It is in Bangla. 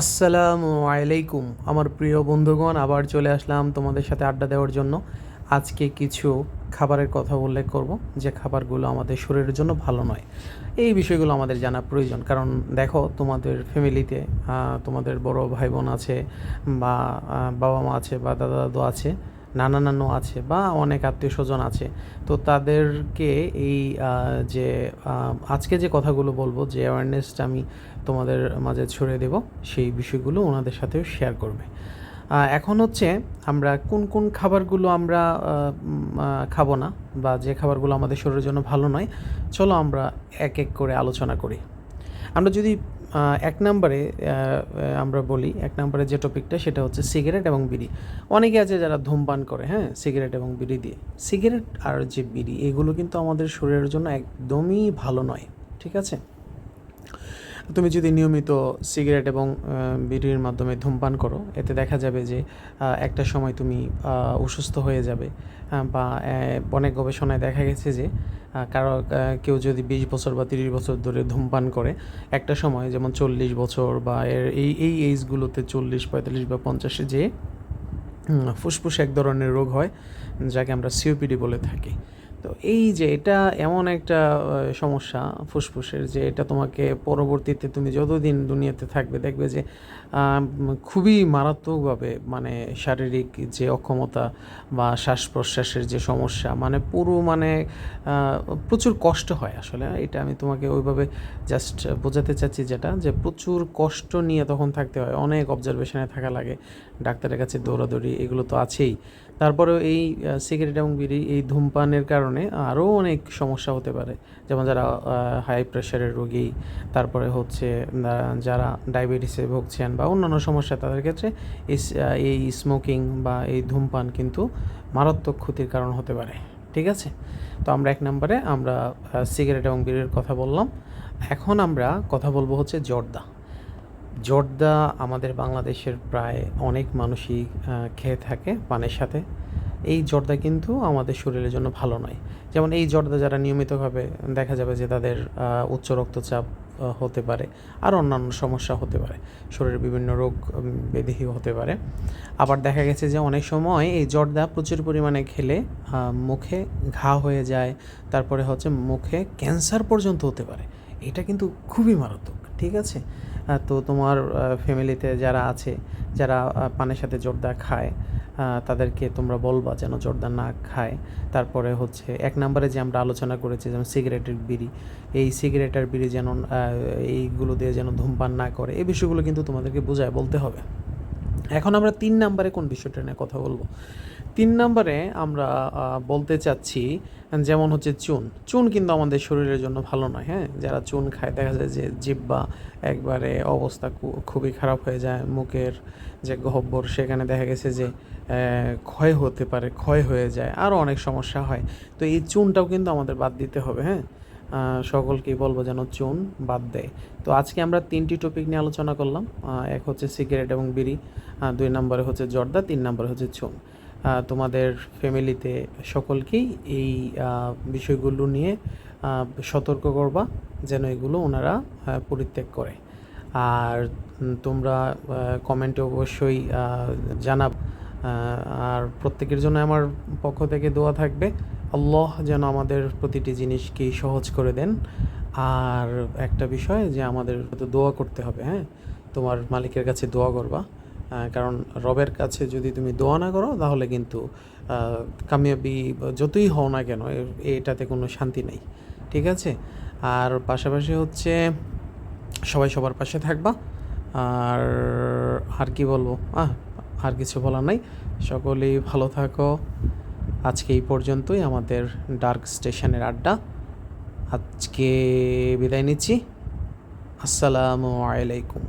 আসসালামু আলাইকুম। আমার প্রিয় বন্ধুগণ, আবার চলে আসলাম তোমাদের সাথে আড্ডা দেওয়ার জন্য। আজকে কিছু খাবারের কথা উল্লেখ করব, যে খাবারগুলো আমাদের শরীরের জন্য ভালো নয়। এই বিষয়গুলো আমাদের জানা প্রয়োজন, কারণ দেখো, তোমাদের ফ্যামিলিতে তোমাদের বড় ভাই বোন আছে, বা বাবা মা আছে, বা দাদা দাদু আছে নানা নানু আছে বা অনেক আত্মীয় স্বজন আছে। তো তাদেরকে এই যে আজকে যে কথাগুলো বলব, যে অ্যাওয়ারনেসটা আমি তোমাদের মাঝে ছড়িয়ে দেব, সেই বিষয়গুলো ওনাদের সাথেও শেয়ার করবে। এখন হচ্ছে আমরা কোন কোন খাবারগুলো আমরা খাব না বা যে খাবারগুলো আমাদের শরীরের জন্য ভালো নয়, চলো আমরা এক এক করে আলোচনা করি। আমরা যদি এক নম্বরে আমরা বলি, এক নম্বরে যে টপিকটা সেটা হচ্ছে সিগারেট এবং বিড়ি। অনেকে আছে যারা ধূমপান করে হ্যাঁ সিগারেট এবং বিড়ি দিয়ে। সিগারেট আর যে বিড়ি, এগুলো কিন্তু আমাদের শরীরের জন্য একদমই ভালো নয়, ঠিক আছে? তুমি যদি নিয়মিত সিগারেট এবং বিড়ির মাধ্যমে ধূমপান করো, এতে দেখা যাবে যে একটা সময় তুমি অসুস্থ হয়ে যাবে। বা অনেক গবেষণায় দেখা গেছে যে কারও কেউ যদি বিশ বছর বা তিরিশ বছর ধরে ধূমপান করে, একটা সময় যেমন চল্লিশ বছর বা এর, এই এই এইজগুলোতে চল্লিশ, পঁয়তাল্লিশ বা পঞ্চাশে যে ফুসফুসে এক ধরনের রোগ হয়, যাকে আমরা সিওপিডি বলে থাকি। তো এই যে এটা এমন একটা সমস্যা ফুসফুসের যে এটা তোমাকে পরবর্তীতে তুমি যতদিন দুনিয়াতে থাকবে দেখবে যে খুবই মারাত্মকভাবে মানে শারীরিক যে অক্ষমতা বা শ্বাস প্রশ্বাসের যে সমস্যা মানে পুরো মানে প্রচুর কষ্ট হয় আসলে। এটা আমি তোমাকে ওইভাবে জাস্ট বোঝাতে চাচ্ছি যেটা যে প্রচুর কষ্ট নিয়ে তখন থাকতে হয়। অনেক অবজারভেশনে থাকা লাগে। ডাক্তারের কাছে দৌড়াদৌড়ি এগুলো তো আছেই। তারপরেও এই সিগারেট এবং বিড়ি এই ধূমপানের কারণে আরও অনেক সমস্যা হতে পারে। যেমন যারা হাই প্রেশারের রোগী, তারপরে হচ্ছে যারা ডায়াবেটিসে ভুগছেন বা অন্যান্য সমস্যা, তাদের ক্ষেত্রে এই স্মোকিং বা এই ধূমপান কিন্তু মারাত্মক ক্ষতির কারণ হতে পারে। ঠিক আছে? তো আমরা এক নম্বরে আমরা সিগারেট এবং বিড়ির কথা বললাম। এখন আমরা কথা বলব হচ্ছে জর্দা। জর্দা আমাদের বাংলাদেশের প্রায় অনেক মানুষই খেয়ে থাকে পানের সাথে। এই জর্দা কিন্তু আমাদের শরীরের জন্য ভালো নয়। যেমন এই জর্দা যারা নিয়মিতভাবে দেখা যাবে যে তাদের উচ্চ রক্তচাপ হতে পারে আর অন্যান্য সমস্যা হতে পারে। শরীরের বিভিন্ন রোগ উম, হতে পারে। আবার দেখা গেছে যে অনেক সময় এই জর্দা প্রচুর পরিমাণে খেলে মুখে ঘা হয়ে যায় তারপরে হচ্ছে মুখে ক্যান্সার পর্যন্ত হতে পারে। এটা কিন্তু খুবই মারাত্মক ঠিক আছে? তো তোমার ফ্যামিলিতে যারা আছে, যারা পানের সাথে জর্দা খায় তাদেরকে তোমরা বলবা যেন জর্দা না খায়। তারপরে হচ্ছে, এক নম্বরে যে আমরা আলোচনা করেছি যেমন সিগারেটের বিড়ি, এই সিগারেটের বিড়ি যেন এইগুলো দিয়ে যেন ধূমপান না করে, এই বিষয়গুলো কিন্তু তোমাদেরকে বোঝায় বলতে হবে। এখন আমরা তিন নম্বরে কোন বিষয়টা নিয়ে কথা বলব? তিন নম্বরে আমরা বলতে চাচ্ছি, যেমন হচ্ছে চুন। চুন কিন্তু আমাদের শরীরের জন্য ভালো নয় হ্যাঁ? যারা চুন খায়, দেখা যায় যে জিব্বা একবারে অবস্থা খুবই খারাপ হয়ে যায়, মুখের যে গহ্বর সেখানে দেখা গেছে যে ক্ষয় হতে পারে, ক্ষয় হয়ে যায়, আরও অনেক সমস্যা হয়। তো এই চুনটাও কিন্তু আমাদের বাদ দিতে হবে হ্যাঁ? সকলকেই বলব যেন চুন বাদ দেয়। তো আজকে আমরা তিনটি টপিক নিয়ে আলোচনা করলাম এক হচ্ছে সিগারেট এবং বিড়ি দুই নম্বরে হচ্ছে জর্দা, তিন নম্বরে হচ্ছে চুন। তোমাদের ফ্যামিলিতে সকলকেই এই বিষয়গুলো নিয়ে সতর্ক করবা, যেন এগুলো ওনারা পরিত্যাগ করে। আর তোমরা কমেন্টে অবশ্যই জানাব। আর প্রত্যেকের জন্য আমার পক্ষ থেকে দোয়া থাকবে, আল্লাহ যেন আমাদের প্রতিটি জিনিসকেই সহজ করে দেন। আর একটা বিষয় যে আমাদের তো দোয়া করতে হবে হ্যাঁ? তোমার মালিকের কাছে দোয়া করবা। কারণ রবের কাছে যদি তুমি দোয়া না করো, তাহলে কিন্তু কামিয়াবি যতই হও না কেন এটাতে কোনো শান্তি নেই। ঠিক আছে? আর পাশাপাশি হচ্ছে, সবাই সবার পাশে থাকবা। আর আর কি বলব? আহ, আর কিছু বলার নাই। সকলেই ভালো থাকো। আজকে এই পর্যন্তই আমাদের ডার্ক স্টেশনের আড্ডা। আজকে বিদায় নিচ্ছি। আসসালামু আলাইকুম।